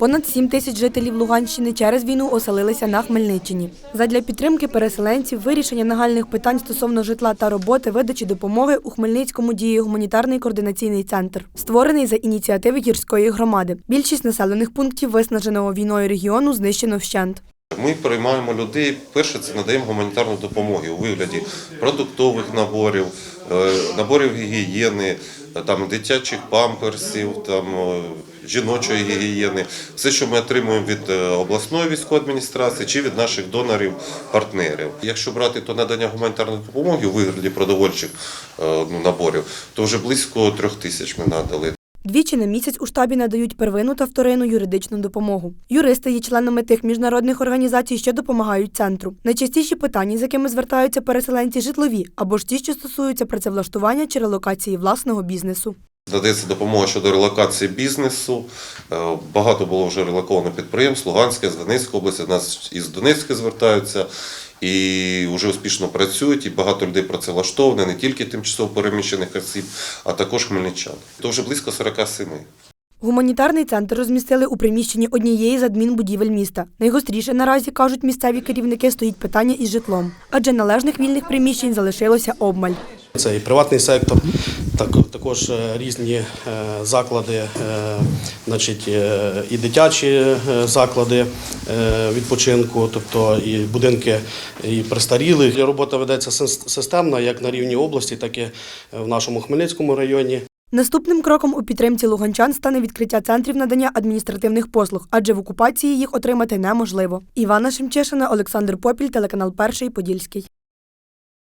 Понад 7 тисяч жителів Луганщини через війну оселилися на Хмельниччині. Задля підтримки переселенців, вирішення нагальних питань стосовно житла та роботи, видачі допомоги у Хмельницькому діє гуманітарний координаційний центр, створений за ініціативи гірської громади. Більшість населених пунктів виснаженого війною регіону знищено вщент. Ми приймаємо людей. Перше, це надаємо гуманітарну допомогу у вигляді продуктових наборів, е, наборів гігієни, е, там дитячих памперсів, там е, жіночої гігієни, все, що ми отримуємо від обласної військової адміністрації чи від наших донорів-партнерів. Якщо брати то надання гуманітарної допомоги у вигляді продовольчих ну, наборів, то вже близько трьох тисяч ми надали. Двічі на місяць у штабі надають первинну та вторинну юридичну допомогу. Юристи є членами тих міжнародних організацій, що допомагають центру. Найчастіші питання, з якими звертаються переселенці, житлові або ж ті, що стосуються працевлаштування чи релокації власного бізнесу. Надається допомога щодо релокації бізнесу. Е, Багато було вже релоковано підприємств Луганська, з Донецької області. Нас із Донецька звертаються і вже успішно працюють. І багато людей працевлаштовані, не тільки тимчасово переміщених осіб, а також хмельничан. То вже близько 47. Гуманітарний центр розмістили у приміщенні однієї з адмінбудівель міста. Найгостріше наразі кажуть місцеві керівники стоїть питання із житлом, адже належних вільних приміщень залишилося обмаль. Це і приватний сектор, так, також е, різні е, заклади, е, значить, і дитячі заклади відпочинку, тобто і будинки і престарілих. Робота ведеться сис- системно як на рівні області, так і в нашому Хмельницькому районі. Наступним кроком у підтримці луганчан стане відкриття центрів надання адміністративних послуг, адже в окупації їх отримати неможливо. Івана Шемчешина, Олександр Попіль, телеканал Перший Подільський.